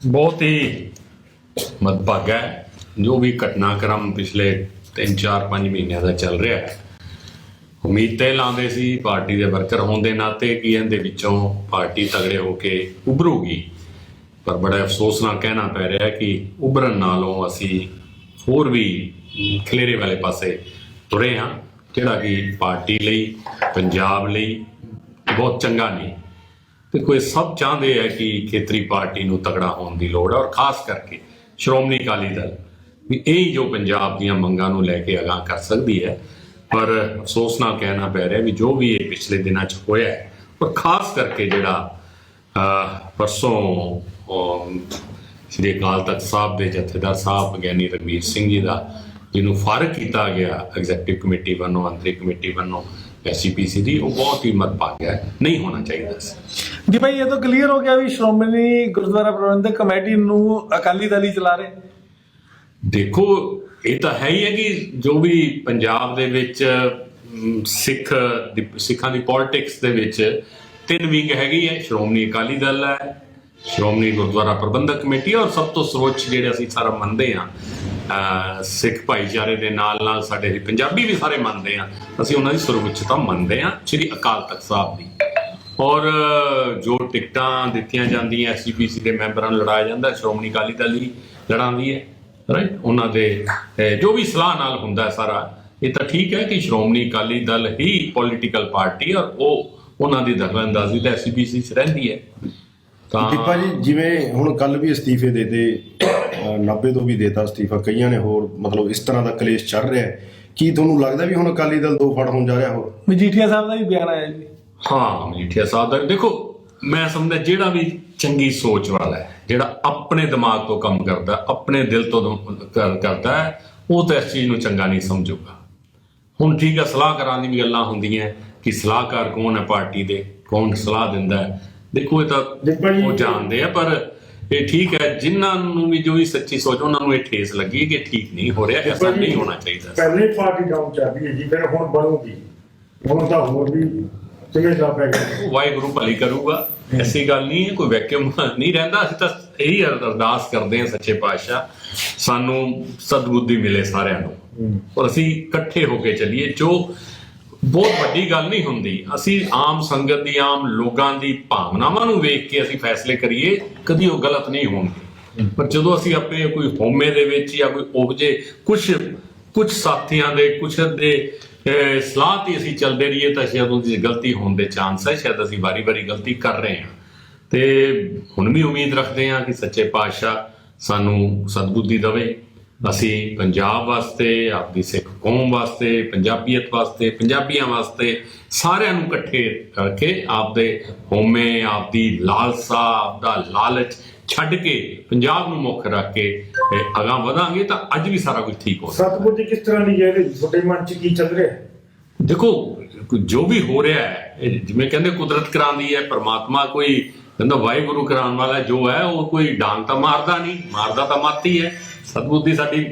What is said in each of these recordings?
ਬਹੁਤ ਹੀ ਮਦਭਾਗਾ ਹੈ, ਜੋ ਵੀ ਘਟਨਾਕ੍ਰਮ ਪਿਛਲੇ 3-4 5 ਮਹੀਨਿਆਂ ਦਾ ਚੱਲ ਰਿਹਾ ਹੈ। ਉਮੀਦ ਤੇ ਲਾਉਂਦੇ ਸੀ ਪਾਰਟੀ ਦੇ ਵਰਕਰ ਹੋਣ ਦੇ ਨਾਤੇ ਕਿ ਇਹਦੇ ਵਿੱਚੋਂ ਪਾਰਟੀ ਤਗੜੇ ਹੋ ਕੇ ਉਭਰੂਗੀ, ਪਰ ਬੜਾ ਅਫਸੋਸ ਨਾਲ ਕਹਿਣਾ ਪੈ ਰਿਹਾ ਹੈ ਕਿ ਉਭਰਨ ਨਾਲੋਂ ਅਸੀਂ ਹੋਰ ਵੀ ਖਲੇਰੇ ਵਾਲੇ ਪਾਸੇ ਤੁਰੇ ਹਾਂ, ਜਿਹੜਾ ਕਿ ਪਾਰਟੀ ਲਈ, ਪੰਜਾਬ ਲਈ ਬਹੁਤ ਚੰਗਾ ਨਹੀਂ। ਤੇ ਕੋਈ ਸਭ ਚਾਹੁੰਦੇ ਹੈ ਕਿ ਖੇਤਰੀ ਪਾਰਟੀ ਨੂੰ ਤਗੜਾ ਹੋਣ ਦੀ ਲੋੜ ਹੈ ਔਰ ਖਾਸ ਕਰਕੇ ਸ਼੍ਰੋਮਣੀ ਅਕਾਲੀ ਦਲ ਵੀ ਇਹ ਜੋ ਪੰਜਾਬ ਦੀਆਂ ਮੰਗਾਂ ਨੂੰ ਲੈ ਕੇ ਅਗਾਹ ਕਰ ਸਕਦੀ ਹੈ, ਪਰ ਅਫਸੋਸ ਨਾਲ ਕਹਿਣਾ ਪੈ ਰਿਹਾ ਵੀ ਜੋ ਵੀ ਇਹ ਪਿਛਲੇ ਦਿਨਾਂ 'ਚ ਹੋਇਆ ਹੈ, ਔਰ ਖਾਸ ਕਰਕੇ ਜਿਹੜਾ ਪਰਸੋਂ ਸ੍ਰੀ ਅਕਾਲ ਤਖਤ ਸਾਹਿਬ ਦੇ ਜਥੇਦਾਰ ਸਾਹਿਬ ਗਿਆਨੀ ਰਗਵੀਰ ਸਿੰਘ ਜੀ ਦਾ, ਜਿਹਨੂੰ ਫਾਰਗ ਕੀਤਾ ਗਿਆ ਐਗਜ਼ੈਕਟਿਵ ਕਮੇਟੀ ਵੱਲੋਂ, ਅੰਤਰੀ ਕਮੇਟੀ ਵੱਲੋਂ ਐਸਜੀਪੀਸੀ ਦੀ, ਉਹ ਬਹੁਤ ਹੀ ਮਤਭਾਗਾ ਹੈ, ਨਹੀਂ ਹੋਣਾ ਚਾਹੀਦਾ ਸੀ। ਜੀ ਭਾਈ ਇਹ ਤਾਂ ਕਲੀਅਰ ਹੋ ਗਿਆ ਵੀ ਸ਼੍ਰੋਮਣੀ ਗੁਰਦੁਆਰਾ ਪ੍ਰਬੰਧਕ ਕਮੇਟੀ ਨੂੰ ਅਕਾਲੀ ਦਲ ਹੀ ਚਲਾ ਰਹੇ। ਦੇਖੋ ਇਹ ਤਾਂ ਹੈ ਹੀ ਹੈ ਕਿ ਜੋ ਵੀ ਪੰਜਾਬ ਦੇ ਵਿੱਚ ਸਿੱਖ ਸਿੱਖਾਂ ਦੀ ਪੋਲਿਟਿਕਸ ਦੇ ਵਿੱਚ ਤਿੰਨ ਵਿੰਗ ਹੈਗੀ ਹੈ। ਸ਼੍ਰੋਮਣੀ ਅਕਾਲੀ ਦਲ ਹੈ ਸ਼੍ਰੋਮਣੀ ਗੁਰਦੁਆਰਾ ਪ੍ਰਬੰਧਕ ਕਮੇਟੀ ਔਰ ਸਭ ਤੋਂ ਸਰਵੋੱਚ ਜਿਹੜੇ ਅਸੀਂ ਸਾਰਾ ਮੰਨਦੇ ਹਾਂ ਅਹ, ਸਿੱਖ ਭਾਈਚਾਰੇ ਦੇ ਨਾਲ ਨਾਲ ਸਾਡੇ ਪੰਜਾਬੀ ਵੀ ਸਾਰੇ ਮੰਨਦੇ ਹਾਂ। ਅਸੀਂ ਉਹਨਾਂ ਦੀ ਸਰਵੋੱਚਤਾ ਮੰਨਦੇ ਹਾਂ ਸ੍ਰੀ ਅਕਾਲ ਤਖਤ ਸਾਹਿਬ ਦੀ। ਔਰ ਜੋ ਟਿਕਟਾਂ ਦਿੱਤੀਆਂ ਜਾਂਦੀਆਂ ਐਸਜੀਪੀਸੀ ਦੇ ਮੈਂਬਰਾਂ ਨੂੰ ਲੜਾਇਆ ਜਾਂਦਾ ਸ਼੍ਰੋਮਣੀ ਅਕਾਲੀ ਦਲ ਹੀ ਲੜਾਉਂਦੀ ਹੈ ਰਾਈਟ ਉਹਨਾਂ ਦੇ ਜੋ ਵੀ ਸਲਾਹ ਨਾਲ ਹੁੰਦਾ ਹੈ ਸਾਰਾ ਇਹ ਤਾਂ ਠੀਕ ਹੈ ਕਿ ਸ਼੍ਰੋਮਣੀ ਅਕਾਲੀ ਦਲ ਹੀ ਪੋਲੀਟੀਕਲ ਪਾਰਟੀ ਔਰ ਉਹ ਉਹਨਾਂ ਦੀ ਦਖਲਅੰਦਾਜ਼ੀ ਤਾਂ ਐਸਜੀਪੀਸੀ 'ਚ ਰਹਿੰਦੀ ਹੈ। ਤਾਂ ਦੀਪਾ ਜੀ ਜਿਵੇਂ ਹੁਣ ਕੱਲ ਵੀ ਅਸਤੀਫੇ ਦੇ ਦੇ 90 ਤੋਂ ਵੀ ਦੇਤਾ ਅਸਤੀਫਾ ਕਈਆਂ ਨੇ ਹੋਰ ਮਤਲਬ ਇਸ ਤਰ੍ਹਾਂ ਦਾ ਕਲੇਸ਼ ਚੱਲ ਰਿਹਾ ਹੈ। ਕੀ ਤੁਹਾਨੂੰ ਲੱਗਦਾ ਵੀ ਹੁਣ ਅਕਾਲੀ ਦਲ ਦੋ ਫੜ ਹੋਣ ਜਾ ਰਿਹਾ ਹੋਰ? ਮਜੀਠੀਆ ਸਾਹਿਬ ਦਾ ਵੀ ਬਿਆਨ ਆਇਆ ਜੀ। ਹਾਂ ਮਜੀਠੀਆ ਸਾਹਿਬ ਦਾ ਦੇਖੋ ਮੈਂ ਸਮਝਦਾ ਜਿਹੜਾ ਵੀ ਚੰਗੀ ਸੋਚ ਵਾਲਾ ਹੈ ਜਿਹੜਾ ਆਪਣੇ ਦਿਮਾਗ ਤੋਂ ਕੰਮ ਕਰਦਾ ਆਪਣੇ ਦਿਲ ਤੋਂ ਕਰਦਾ ਹੈ, ਉਹ ਤਾਂ ਇਸ ਚੀਜ਼ ਨੂੰ ਚੰਗਾ ਨਹੀਂ ਸਮਝੂਗਾ। ਹੁਣ ਠੀਕ ਹੈ ਸਲਾਹ ਕਰਾਂ ਦੀ ਵੀ ਗੱਲਾਂ ਹੁੰਦੀਆਂ ਕਿ ਸਲਾਹਕਾਰ ਕੌਣ ਹੈ ਪਾਰਟੀ ਦੇ ਕੌਣ ਸਲਾਹ ਦਿੰਦਾ ਹੈ। ਦੇਖੋ ਇਹ ਤਾਂ ਉਹ ਜਾਣਦੇ ਆ ਪਰ ਇਹ ਠੀਕ ਹੈ ਜਿਨ੍ਹਾਂ ਨੂੰ ਵੀ ਜੋ ਵੀ ਸੱਚੀ ਸੋਚ ਉਹਨਾਂ ਨੂੰ ਇਹ ਠੇਸ ਲੱਗੀ ਕਿ ਠੀਕ ਨਹੀਂ ਹੋ ਰਿਹਾ ਐਸਾ ਨਹੀਂ ਹੋਣਾ ਚਾਹੀਦਾ। ਪਹਿਲੇ ਪਾਰਟੀ ਡਾਊਨ ਚੱਲ ਰਹੀ ਹੈ ਜੀ ਫਿਰ ਹੁਣ ਬਣੂਗੀ। ਹੁਣ ਤਾਂ ਹੋਰ ਵੀ ਸਮਝਦਾ ਪੈ ਗਿਆ। ਵਾਹਿਗੁਰੂ ਭਲੀ ਕਰੂਗਾ ਐਸੀ ਗੱਲ ਨਹੀਂ ਹੈ ਕੋਈ ਵੈਕਿਊਮ ਨਹੀਂ ਰਹਿੰਦਾ ਅਸੀਂ ਤਾਂ ਇਹੀ ਅਰਦਾਸ ਕਰਦੇ ਹਾਂ ਸੱਚੇ ਪਾਤਸ਼ਾਹ ਸਾਨੂੰ ਸਤਬੁੱਧੀ ਮਿਲੇ ਸਾਰਿਆਂ ਨੂੰ। ਔਰ ਅਸੀਂ ਇਕੱਠੇ ਹੋ ਕੇ ਚੱਲੀਏ ਜੋ ਬਹੁਤ ਵੱਡੀ ਗੱਲ ਨਹੀਂ ਹੁੰਦੀ ਅਸੀਂ ਆਮ ਸੰਗਤ ਦੀ ਆਮ ਲੋਕਾਂ ਦੀ ਭਾਵਨਾਵਾਂ ਨੂੰ ਵੇਖ ਕੇ ਅਸੀਂ ਫੈਸਲੇ ਕਰੀਏ ਕਦੀ ਉਹ ਗਲਤ ਨਹੀਂ ਹੋਣਗੇ। ਪਰ ਜਦੋਂ ਅਸੀਂ ਆਪਣੇ ਕੋਈ ਹੋਮੇ ਦੇ ਵਿੱਚ ਜਾਂ ਕੋਈ ਉਪਜੇ ਕੁਝ ਕੁਝ ਸਾਥੀਆਂ ਦੇ ਕੁਝ ਦੇ ਸਲਾਹ ਤੇ ਅਸੀਂ ਚੱਲਦੇ ਰਹੀਏ ਤਾਂ ਸ਼ਾਇਦ ਉਹਦੀ ਗਲਤੀ ਹੋਣ ਦੇ ਚਾਂਸ ਹੈ, ਸ਼ਾਇਦ ਅਸੀਂ ਵਾਰੀ-ਵਾਰੀ ਗਲਤੀ ਕਰ ਰਹੇ ਹਾਂ। ਤੇ ਹੁਣ ਵੀ ਉਮੀਦ ਰੱਖਦੇ ਹਾਂ ਕਿ ਸੱਚੇ ਪਾਤਸ਼ਾਹ ਸਾਨੂੰ ਸਤਬੁੱਧੀ ਦੇਵੇ। ਅਸੀਂ ਪੰਜਾਬ ਵਾਸਤੇ, ਆਪਦੀ ਸਿੱਖ ਕੌਮ ਵਾਸਤੇ, ਪੰਜਾਬੀਅਤ ਵਾਸਤੇ, ਪੰਜਾਬੀਆਂ ਵਾਸਤੇ ਸਾਰਿਆਂ ਨੂੰ ਇਕੱਠੇ ਕਰਕੇ ਆਪਦੇ ਹੋਮੇ ਆਪਦੀ ਲਾਲਸਾ, ਆਪਦਾ ਲਾਲਚ ਛੱਡ ਕੇ ਪੰਜਾਬ ਨੂੰ ਮੁੱਖ ਰੱਖ ਕੇ ਅਗਾਂਹ ਵਧਾਂਗੇ ਤਾਂ ਅੱਜ ਵੀ ਸਾਰਾ ਕੁਝ ਠੀਕ ਹੋ ਸਕਦਾ। ਸਤਬੁੱਧੀ ਕਿਸ ਤਰ੍ਹਾਂ ਦੀ ਹੈ ਤੁਹਾਡੇ ਮਨ ਚ ਕੀ ਚੱਲ ਰਿਹਾ? ਦੇਖੋ ਜੋ ਵੀ ਹੋ ਰਿਹਾ ਹੈ ਜਿਵੇਂ ਕਹਿੰਦੇ ਕੁਦਰਤ ਕਰਾਉਂਦੀ ਹੈ ਪ੍ਰਮਾਤਮਾ ਕੋਈ ਕਹਿੰਦਾ ਵਾਹਿਗੁਰੂ ਕਰਾਉਣ ਵਾਲਾ ਜੋ ਹੈ ਉਹ ਕੋਈ ਡਾਂਗ ਤਾਂ ਮਾਰਦਾ ਨਹੀਂ ਮਾਰਦਾ ਤਾਂ ਮਾਤੀ ਹੈ ਸਤਬੁੱਧੀ ਸਾਡੀ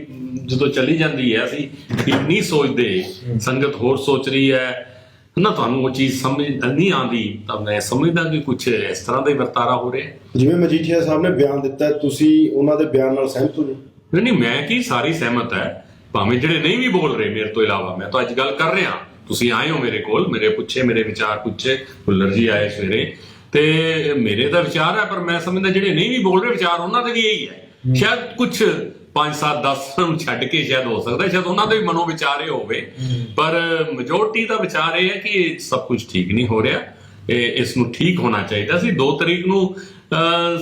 ਜਦੋਂ ਚਲੀ ਜਾਂਦੀ ਹੈ ਅਸੀਂ ਨਹੀਂ ਸੋਚਦੇ ਸੰਗਤ ਹੋਰ ਸੋਚ ਰਹੀ ਹੈ ਨਾ ਤੁਹਾਨੂੰ ਉਹ ਚੀਜ਼ ਸਮਝ ਨਹੀਂ ਆਉਂਦੀ ਤਾਂ ਮੈਂ ਸਮਝਦਾ ਕਿ ਕੁਝ ਇਸ ਤਰ੍ਹਾਂ ਦਾ ਹੀ ਵਰਤਾਰਾ ਹੋ ਰਿਹਾ। ਹੈ ਜਿਵੇਂ ਮਜੀਠੀਆ ਸਾਹਿਬ ਨੇ ਬਿਆਨ ਦਿੱਤਾ ਤੁਸੀਂ ਉਹਨਾਂ ਦੇ ਬਿਆਨ ਨਾਲ ਸਹਿਮਤ ਹੋ ਜੀ? ਨਹੀਂ ਨਹੀਂ ਮੈਂ ਕੀ ਸਾਰੀ ਸਹਿਮਤ ਹੈ। ਭਾਵੇਂ ਜਿਹੜੇ ਨਹੀਂ ਵੀ ਬੋਲ ਰਹੇ ਮੇਰੇ ਤੋਂ ਇਲਾਵਾ ਮੈਂ ਤਾਂ ਅੱਜ ਗੱਲ ਕਰ ਰਿਹਾ। ਤੁਸੀਂ ਆਏ ਹੋ ਮੇਰੇ ਕੋਲ ਮੇਰੇ ਪੁੱਛੇ ਮੇਰੇ ਵਿਚਾਰ ਪੁੱਛੇ ਭੁੱਲਰ ਜੀ ਆਏ ਸਵੇਰੇ। ਤੇ ਮੇਰੇ ਦਾ ਵਿਚਾਰ ਹੈ ਪਰ ਮੈਂ ਸਮਝਦਾ ਜਿਹੜੇ ਨਹੀਂ ਵੀ ਬੋਲ ਰਹੇ ਵਿਚਾਰ ਉਹਨਾਂ ਦੇ ਵੀ ਇਹੀ ਹੈ। ਸ਼ਾਇਦ ਕੁਝ 5 7 10 ਨੂੰ ਛੱਡ ਕੇ ਸ਼ਾਇਦ ਹੋ ਸਕਦਾ ਸ਼ਾਇਦ ਉਹਨਾਂ ਦੇ ਵੀ ਮਨੋ ਵਿਚਾਰ ਹੋਵੇ। ਪਰ ਮੈਜੋਰਟੀ ਦਾ ਵਿਚਾਰ ਇਹ ਹੈ ਕਿ ਇਹ ਸਭ ਕੁਝ ਠੀਕ ਨਹੀਂ ਹੋ ਰਿਹਾ। ਇਹ ਇਸ ਨੂੰ ਠੀਕ ਹੋਣਾ ਚਾਹੀਦਾ ਸੀ। 2 ਤਰੀਕ ਨੂੰ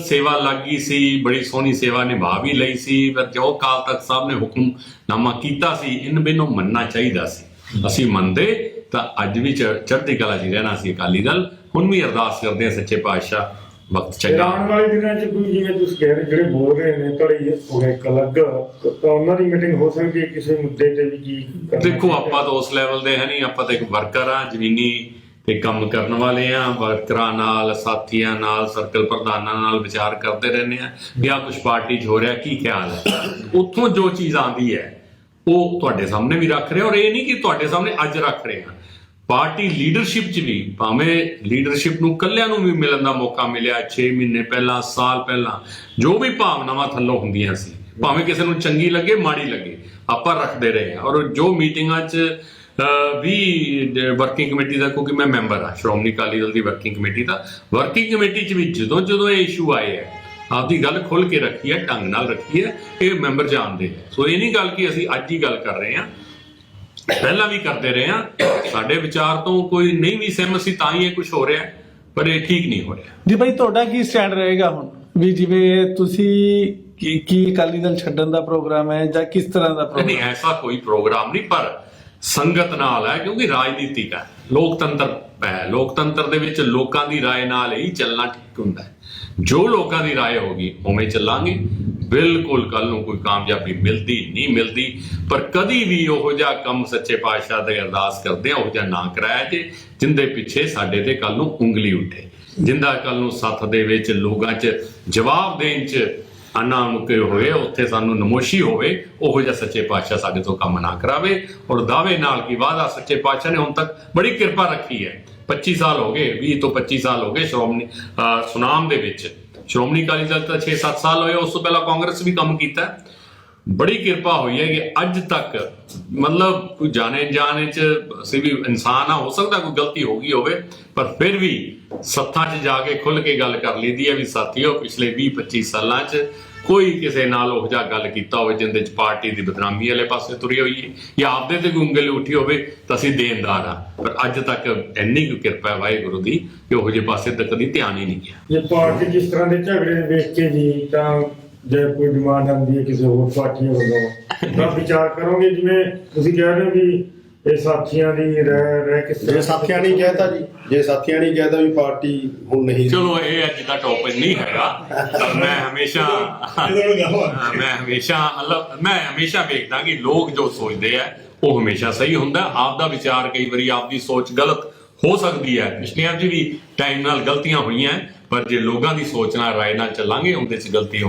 ਸੇਵਾ ਲੱਗੀ ਸੀ ਬੜੀ ਸੋਹਣੀ ਸੇਵਾ ਨਿਭਾ ਵੀ ਲਈ ਸੀ। ਪਰ ਜੋ ਕਾਲ ਤੱਕ ਸਾਹਿਬ ਨੇ ਹੁਕਮਨਾਮਾ ਕੀਤਾ ਸੀ ਇਨ ਬਿਨੋਂ ਮੰਨਣਾ ਚਾਹੀਦਾ ਸੀ। ਅਸੀਂ ਮੰਨਦੇ ਤਾਂ ਅੱਜ ਵੀ ਚੜ੍ਹ- ਚੜ੍ਹਦੀ ਕਲਾ ਹੀ ਰਹਿਣਾ ਸੀ ਅਕਾਲੀ ਦਲ। ਹੁਣ ਵੀ ਅਰਦਾਸ ਕਰਦੇ ਹਾਂ ਸੱਚੇ ਪਾਤਸ਼ਾਹ ਵਕਤ ਫਿਰ ਚੰਗਾ। ਆਉਣ ਵਾਲੇ ਦਿਨਾਂ ਚ ਕੋਈ ਜਿਵੇਂ ਤੁਸੀਂ ਕਹਿ ਰਹੇ ਜਿਹੜੇ ਬੋਲ ਰਹੇ ਨੇ ਧੜੀ ਹੋ ਗਏ ਇੱਕ ਅਲੱਗ ਤਾਂ ਉਹਨਾਂ ਦੀ ਮੀਟਿੰਗ ਹੋ ਸਕਦੀ ਹੈ ਕਿਸੇ ਮੁੱਦੇ ਤੇ ਵੀ ਕੀ ਕਰਨਾ ਦੇਖੋ। ਆਪਾਂ ਤਾਂ ਉਸ ਲੈਵਲ ਦੇ ਹੈ ਨਹੀਂ ਆਪਾਂ ਤਾਂ ਇੱਕ ਵਰਕਰ ਆ ਜ਼ਮੀਨੀ ਤੇ ਕੰਮ ਕਰਨ ਵਾਲੇ ਆ ਵਰਕਰਾਂ ਨਾਲ ਸਾਥੀਆਂ ਨਾਲ ਸਰਕਲ ਪ੍ਰਧਾਨਾਂ ਨਾਲ ਵਿਚਾਰ ਕਰਦੇ ਰਹਿੰਦੇ ਆ ਵੀ ਆ ਕੁਝ ਪਾਰਟੀ 'ਚ ਹੋ ਰਿਹਾ ਕੀ ਖਿਆਲ ਹੈ? ਉੱਥੋਂ ਜੋ ਚੀਜ਼ ਆਂਦੀ ਹੈ ਉਹ ਤੁਹਾਡੇ ਸਾਹਮਣੇ ਵੀ ਰੱਖ ਰਹੇ ਹਾਂ ਔਰ ਇਹ ਨਹੀਂ ਕਿ ਤੁਹਾਡੇ ਸਾਹਮਣੇ ਅੱਜ ਰੱਖ ਰਹੇ ਹਾਂ। ਪਾਰਟੀ ਲੀਡਰਸ਼ਿਪ 'ਚ ਵੀ ਭਾਵੇਂ ਲੀਡਰਸ਼ਿਪ ਨੂੰ ਕੱਲਿਆਂ ਨੂੰ ਵੀ ਮਿਲਣ ਦਾ ਮੌਕਾ ਮਿਲਿਆ 6 ਮਹੀਨੇ ਪਹਿਲਾਂ ਸਾਲ ਪਹਿਲਾਂ ਜੋ ਵੀ ਭਾਵਨਾਵਾਂ ਥੱਲੋਂ ਹੁੰਦੀਆਂ ਸੀ ਭਾਵੇਂ ਕਿਸੇ ਨੂੰ ਚੰਗੀ ਲੱਗੇ ਮਾੜੀ ਲੱਗੇ ਆਪਾਂ ਰੱਖਦੇ ਰਹੇ ਹਾਂ। ਔਰ ਜੋ ਮੀਟਿੰਗਾਂ 'ਚ ਅਹ, ਵੀ ਵਰਕਿੰਗ ਕਮੇਟੀ ਦਾ ਕਿਉਂਕਿ ਮੈਂ ਮੈਂਬਰ ਆ ਸ਼੍ਰੋਮਣੀ ਅਕਾਲੀ ਦਲ ਦੀ ਵਰਕਿੰਗ ਕਮੇਟੀ ਦਾ ਵਰਕਿੰਗ ਕਮੇਟੀ 'ਚ ਵੀ ਜਦੋਂ ਜਦੋਂ ਇਹ ਇਸ਼ੂ ਆਏ ਹੈ ਆਪਦੀ ਗੱਲ ਖੁੱਲ ਕੇ ਰੱਖੀ ਹੈ ਢੰਗ ਨਾਲ ਰੱਖੀ ਹੈ ਇਹ ਮੈਂਬਰ ਜਾਣਦੇ ਹੈ ਸੋ ਇਹ ਨਹੀਂ ਗੱਲ ਕਿ ਅਸੀਂ ਅੱਜ ਹੀ ਗੱਲ ਕਰ ਰਹੇ ਹਾਂ ਪਹਿਲਾਂ ਵੀ ਕਰਦੇ ਰਹੇ ਹਾਂ ਸਾਡੇ ਵਿਚਾਰ ਤੋਂ ਕੋਈ ਨਹੀਂ ਵੀ ਸਹਿਮਤ ਸੀ ਤਾਂ ਹੀ ਇਹ ਕੁਝ ਹੋ ਰਿਹਾ ਹੈ, ਪਰ ਇਹ ਠੀਕ ਨਹੀਂ ਹੋ ਰਿਹਾ ਜੀ ਭਾਈ ਤੁਹਾਡਾ ਕੀ ਸਟੈਂਡ ਰਹੇਗਾ ਹੁਣ ਵੀ ਜਿਵੇਂ ਤੁਸੀਂ ਕੀ ਕੀ ਅਕਾਲੀ ਦਲ ਛੱਡਣ ਦਾ ਪ੍ਰੋਗਰਾਮ ਹੈ ਜਾਂ ਕਿਸ ਤਰ੍ਹਾਂ ਦਾ ਨਹੀਂ ਪ੍ਰੋਗਰਾਮ ਐਸਾ ਕੋਈ ਪ੍ਰੋਗਰਾਮ ਨਹੀਂ ਪਰ ਸੰਗਤ ਨਾਲ ਹੈ ਕਿਉਂਕਿ ਰਾਜਨੀਤਿਕ ਹੈ ਲੋਕਤੰਤਰ ਹੈ ਲੋਕਤੰਤਰ ਦੇ ਵਿੱਚ ਲੋਕਾਂ ਦੀ رائے ਨਾਲ ਹੀ ਚੱਲਣਾ ਠੀਕ ਹੁੰਦਾ ਹੈ ਜੋ ਲੋਕਾਂ ਦੀ رائے ਹੋਗੀ ਉਵੇਂ ਚੱਲਾਂਗੇ ਬਿਲਕੁਲ ਕੱਲ ਨੂੰ ਕੋਈ ਕਾਮਯਾਬੀ ਮਿਲਦੀ ਨਹੀਂ ਮਿਲਦੀ, ਪਰ ਕਦੀ ਵੀ ਉਹ ਜਿਹਾ ਕੰਮ ਸੱਚੇ ਪਾਤਸ਼ਾਹ ਦੇ ਅਰਦਾਸ ਕਰਦੇ ਆ, ਉਹ ਜਿਹਾ ਨਾ ਕਰਾਇਆ ਜੇ, ਜਿੰਦੇ ਪਿੱਛੇ ਸਾਡੇ ਤੇ ਕੱਲ ਨੂੰ ਉਂਗਲੀ ਉੱਠੇ। ਜਿੰਦਾ ਕੱਲ ਨੂੰ ਸੱਥ ਦੇ ਵਿੱਚ ਲੋਕਾਂ 'ਚ ਜਵਾਬ ਦੇਣ 'ਚ ਅੰਨਾ ਮੁਕੇ ਹੋਏ, ਉੱਥੇ ਸਾਨੂੰ ਨਮੋਸ਼ੀ ਹੋਵੇ, ਉਹੋ ਜਿਹਾ ਸੱਚੇ ਪਾਤਸ਼ਾਹ ਸਾਡੇ ਤੋਂ ਕੰਮ ਨਾ ਕਰਾਵੇ, ਔਰ ਦਾਅਵੇ ਨਾਲ ਕੀ ਵਾਦਾ ਸੱਚੇ ਪਾਤਸ਼ਾਹ ਨੇ ਹੁਣ ਤੱਕ ਬੜੀ ਕਿਰਪਾ ਰੱਖੀ ਹੈ। 25 ਸਾਲ ਹੋ ਗਏ 20 ਤੋਂ 25 ਸਾਲ ਹੋ ਗਏ ਸ਼੍ਰੋਮਣੀ, ਅਹ ਸੁਨਾਮ ਦੇ ਵਿੱਚ। ਸ਼੍ਰੋਮਣੀ ਅਕਾਲੀ ਦਲ ਤਾਂ 6-7 ਸਾਲ ਹੋਏ, ਉਸ ਤੋਂ ਪਹਿਲਾਂ ਕਾਂਗਰਸ ਵੀ ਕੰਮ ਕੀਤਾ ਬੜੀ ਕਿਰਪਾ ਹੋਈ ਹੈ ਕਿ ਅੱਜ ਤੱਕ, ਮਤਲਬ ਕੋਈ ਜਾਣੇ ਜਾਣੇ ਚ ਅਸੀਂ ਵੀ ਇਨਸਾਨ ਆ ਹੋ ਸਕਦਾ ਕੋਈ ਗਲਤੀ ਹੋ ਗਈ ਹੋਵੇ, ਪਰ ਫਿਰ ਵੀ ਸੱਥਾਂ 'ਚ ਜਾ ਕੇ ਖੁੱਲ ਕੇ ਗੱਲ ਕਰ ਲਈਦੀ ਹੈ ਵੀ ਸਾਥੀਓ, ਪਿਛਲੇ 20 25 ਸਾਲਾਂ 'ਚ ਕੋਈ ਕਿਸੇ ਨਾਲ ਉਹ ਜਿਹਾ ਗੱਲ ਕੀਤਾ ਹੋਵੇ ਜਿੰਦੇ 'ਚ ਪਾਰਟੀ ਦੀ ਬਦਨਾਮੀ ਵਾਲੇ ਪਾਸੇ ਤੁਰੀ ਹੋਈ ਹੈ ਜਾਂ ਆਪਦੇ ਤੇ ਕੋਈ ਉਂਗਲ ਉੱਠੀ ਹੋਵੇ ਤਾਂ ਅਸੀਂ ਦੇਣਦਾਰ ਆ। ਪਰ ਅੱਜ ਤੱਕ ਇੰਨੀ ਕੁ ਕਿਰਪਾ ਹੈ ਵਾਹਿਗੁਰੂ ਦੀ ਕਿ ਉਹ ਜਿਹੇ ਪਾਸੇ ਤੱਕ ਦੀ ਧਿਆਨ ਹੀ ਨਹੀਂ ਗਿਆ। ਜੇ ਪਾਰਟੀ ਜਿਸ ਤਰ੍ਹਾਂ ਦੇ ਝਗੜੇ ਨੂੰ ਵੇਖ ਕੇ ਜੀ, ਤਾਂ ਜੇ ਕੋਈ ਡਿਮਾਂਡ ਆਉਂਦੀ ਹੈ ਕਿਸੇ ਹੋਰ ਪਾਰਟੀ ਵੱਲੋਂ, ਤਾਂ ਵਿਚਾਰ ਕਰੋਗੇ ਜਿਵੇਂ ਤੁਸੀਂ ਕਹਿ ਰਹੇ ਹੋ ਵੀ ਇਹ ਸਾਥੀਆਂ ਦੀ ਰਹਿ ਰਹਿ ਕਿਸ ਜੇ ਸਾਥੀਆਂ ਨਹੀਂ ਕਹਿਤਾ ਜੀ। ਜੇ ਸਾਥੀਆਂ ਨਹੀਂ ਕਹਿਤਾ ਵੀ ਪਾਰਟੀ ਹੁਣ ਨਹੀਂ ਚਲੋ ਇਹ ਅੱਜ ਦਾ ਟੌਪਿਕ ਨਹੀਂ ਹੈਗਾ। ਪਰ ਮੈਂ ਹਮੇਸ਼ਾ ਮੈਂ ਹਮੇਸ਼ਾ ਮਤਲਬ ਮੈਂ ਹਮੇਸ਼ਾ ਵੇਖਦਾ ਕਿ ਲੋਕ ਜੋ ਸੋਚਦੇ ਆ ਉਹ ਹਮੇਸ਼ਾ ਸਹੀ ਹੁੰਦਾ। ਆਪ ਦਾ ਵਿਚਾਰ ਕਈ ਵਾਰੀ ਆਪ ਦੀ ਸੋਚ ਗਲਤ ਹੋ ਸਕਦੀ ਹੈ। ਪਿਛਲੀਆਂ 'ਚ ਵੀ ਟਾਈਮ ਨਾਲ ਗਲਤੀਆਂ ਹੋਈਆਂ ਪਰ ਜੇ ਲੋਕਾਂ ਦੀ ਸੋਚ ਨਾਲ ਰਾਏ ਨਾਲ ਚੱਲਾਂਗੇ ਉਹਦੇ 'ਚ ਗਲਤੀ